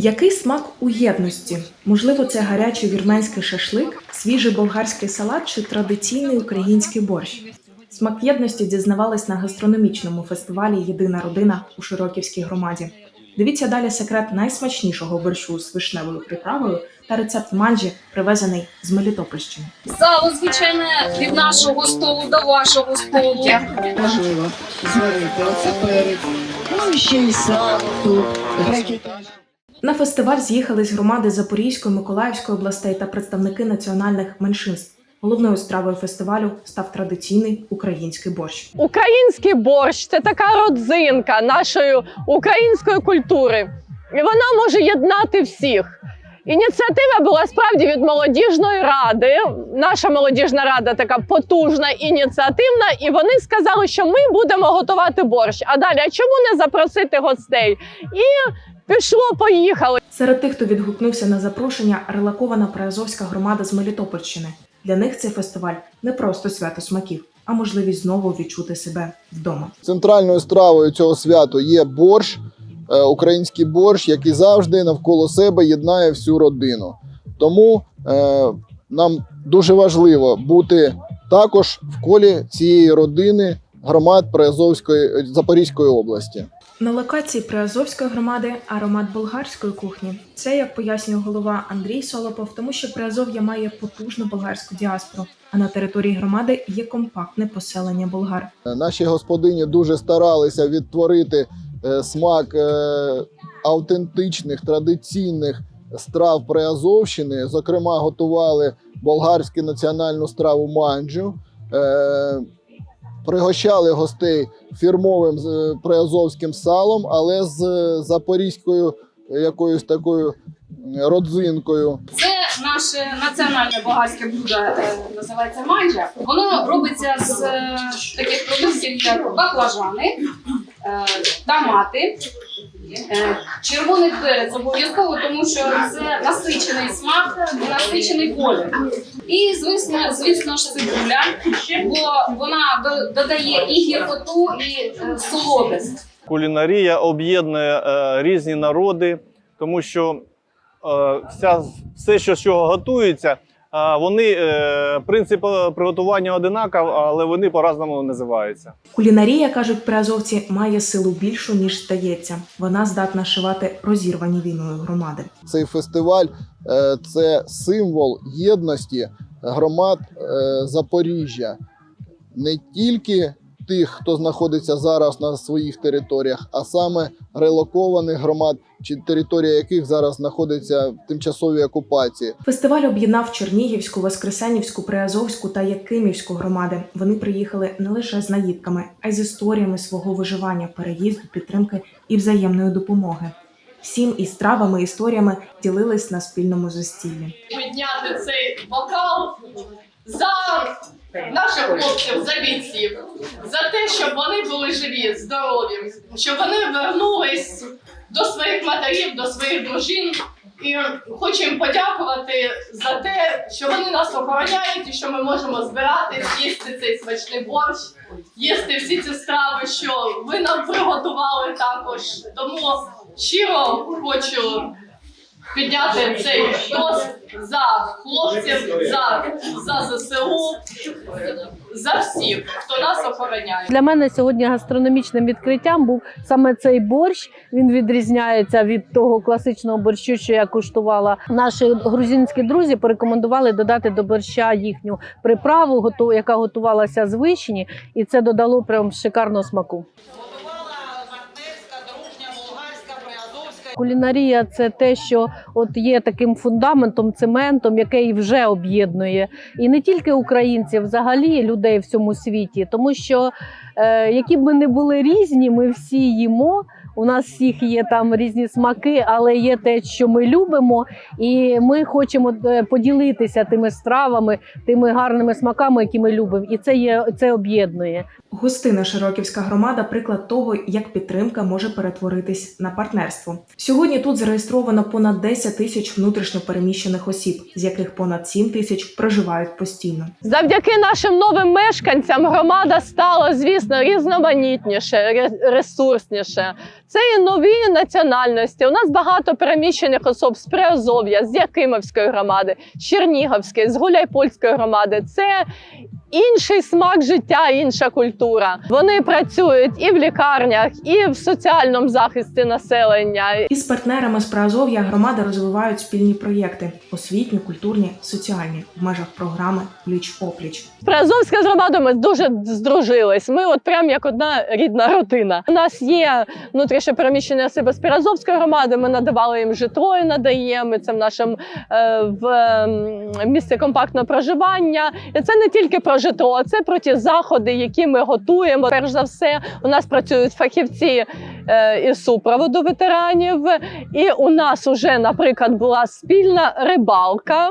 Який смак у єдності? Можливо, це гарячий вірменський шашлик, свіжий болгарський салат чи традиційний український борщ. Смак єдності дізнавались на гастрономічному фестивалі Єдина родина у Широківській громаді. Дивіться далі секрет найсмачнішого борщу з вишневою приправою та рецепт манджі, привезений з Мелітопольщини. Сало звичайне від нашого столу до вашого столу. Важливо зварити оце перець. Ну і ще й сало тут. На фестиваль з'їхались громади Запорізької, Миколаївської областей та представники національних меншинств. Головною стравою фестивалю став традиційний український борщ. Український борщ це така родзинка нашої української культури, і вона може єднати всіх. Ініціатива була справді від молодіжної ради. Наша молодіжна рада така потужна, ініціативна, і вони сказали, що ми будемо готувати борщ. А далі, а чому не запросити гостей? І пішло, поїхали. Серед тих, хто відгукнувся на запрошення, релакована Приазовська громада з Мелітопольщини. Для них цей фестиваль не просто свято смаків, а можливість знову відчути себе вдома. Центральною стравою цього святу є борщ, е, український борщ, який завжди навколо себе єднає всю родину. Тому е, нам дуже важливо бути також в колі цієї родини громад Приазовської Запорізької області. На локації Приазовської громади аромат болгарської кухні. Це, як пояснює голова Андрій Солопов, тому що Приазов'я має потужну болгарську діаспору, а на території громади є компактне поселення болгар. Е, Наші господині дуже старалися відтворити е, смак е, автентичних традиційних страв Приазовщини. Зокрема, готували болгарську національну страву манджу. Пригощали гостей фірмовим е, приазовським салом, але з е, запорізькою якоюсь такою родзинкою. Це наше національне багатське блюдо е, називається манджа. Воно робиться з таких продуктів, як баклажани, томати, червоний перець обов'язково, тому що це насичений смак насичений колір. І звісно, звісно ж цибуля, бо вона додає і гіркоту, і е, солодость. Кулінарія об'єднує е, різні народи, тому що е, вся, все, що з чого готується, е, вони е, принцип е, приготування одинаковий, але вони по-разному називаються. Кулінарія, кажуть приазовці, має силу більшу, ніж здається. Вона здатна шивати розірвані війною громади. Цей фестиваль е, це символ єдності громад Запоріжжя. Не тільки тих, хто знаходиться зараз на своїх територіях, а саме релокованих громад, чи територія яких зараз знаходиться в тимчасовій окупації. Фестиваль об'єднав Чернігівську, Воскресенівську, Приазовську та Якимівську громади. Вони приїхали не лише з наїдками, а й з історіями свого виживання, переїзду, підтримки і взаємної допомоги. Всім із стравами, історіями ділились на спільному застіллі. підняти цей бокал за наших хлопців, за бійців, за те, щоб вони були живі, здорові, щоб вони вернулись до своїх матерів, до своїх дружин. І хочу їм подякувати за те, що вони нас охороняють і що ми можемо збирати, їсти цей смачний борщ, їсти всі ці страви, що ви нам приготували також. Тому щиро хочу підняти цей тост за хлопців, за, за ЗСУ, за всіх, хто нас охороняє. Для мене сьогодні гастрономічним відкриттям був саме цей борщ. Він відрізняється від того класичного борщу, що я куштувала. Наші грузинські друзі порекомендували додати до борща їхню приправу, яка готувалася з вишні, і це додало прям шикарного смаку. Кулінарія це те, що от є таким фундаментом, цементом, який вже об'єднує і не тільки українців, взагалі людей в цьому світі, тому що е, які б ми не були різні, ми всі їмо. У нас всіх є там різні смаки, але є те, що ми любимо, і ми хочемо е, поділитися тими стравами, тими гарними смаками, які ми любимо. І це є це об'єднує. Гостина Широківська громада приклад того, як підтримка може перетворитись на партнерство. Сьогодні тут зареєстровано понад 10 тисяч внутрішньо осіб, з яких понад 7 тисяч проживають постійно. Завдяки нашим новим мешканцям громада стала, звісно, різноманітніше, ре- ресурсніше. Це і нові національності. У нас багато переміщених особ з Приазов'я, з Якимовської громади, з Чернігівської, з Гуляйпольської громади. Це інший смак життя, інша культура. Вони працюють і в лікарнях, і в соціальному захисті населення. Із партнерами з Приазов'я громади розвивають спільні проєкти освітні, культурні, соціальні в межах програми Пліч опліч. Приазовська з громадою ми дуже здружились. Ми от прям як одна рідна родина. У нас є внутрішньо переміщені особи з Приазовської громади. Ми надавали їм житло і надаємо. Це в нашому е, в ем, місці компактного проживання. І це не тільки про а це про ті заходи, які ми готуємо. Перш за все, у нас працюють фахівці е, із супроводу ветеранів. І у нас уже, наприклад, була спільна рибалка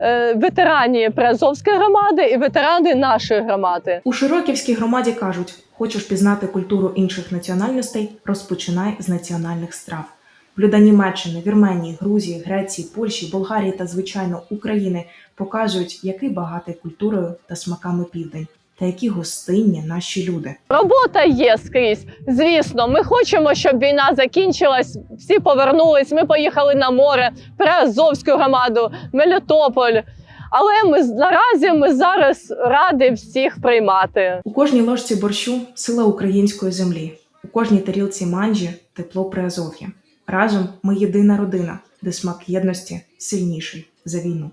е, ветерані Приазовської громади і ветерани нашої громади. У Широківській громаді кажуть: хочеш пізнати культуру інших національностей, розпочинай з національних страв. Блюда Німеччини, Вірменії, Грузії, Греції, Польщі, Болгарії та, звичайно, України показують, який багатий культурою та смаками південь, та які гостинні наші люди. Робота є скрізь. Звісно, ми хочемо, щоб війна закінчилась, всі повернулись. Ми поїхали на море, Приазовську громаду, Мелітополь. Але ми наразі ми зараз раді всіх приймати. У кожній ложці борщу сила української землі, у кожній тарілці манджі тепло Приазов'я. Разом ми єдина родина, де смак єдності сильніший за війну.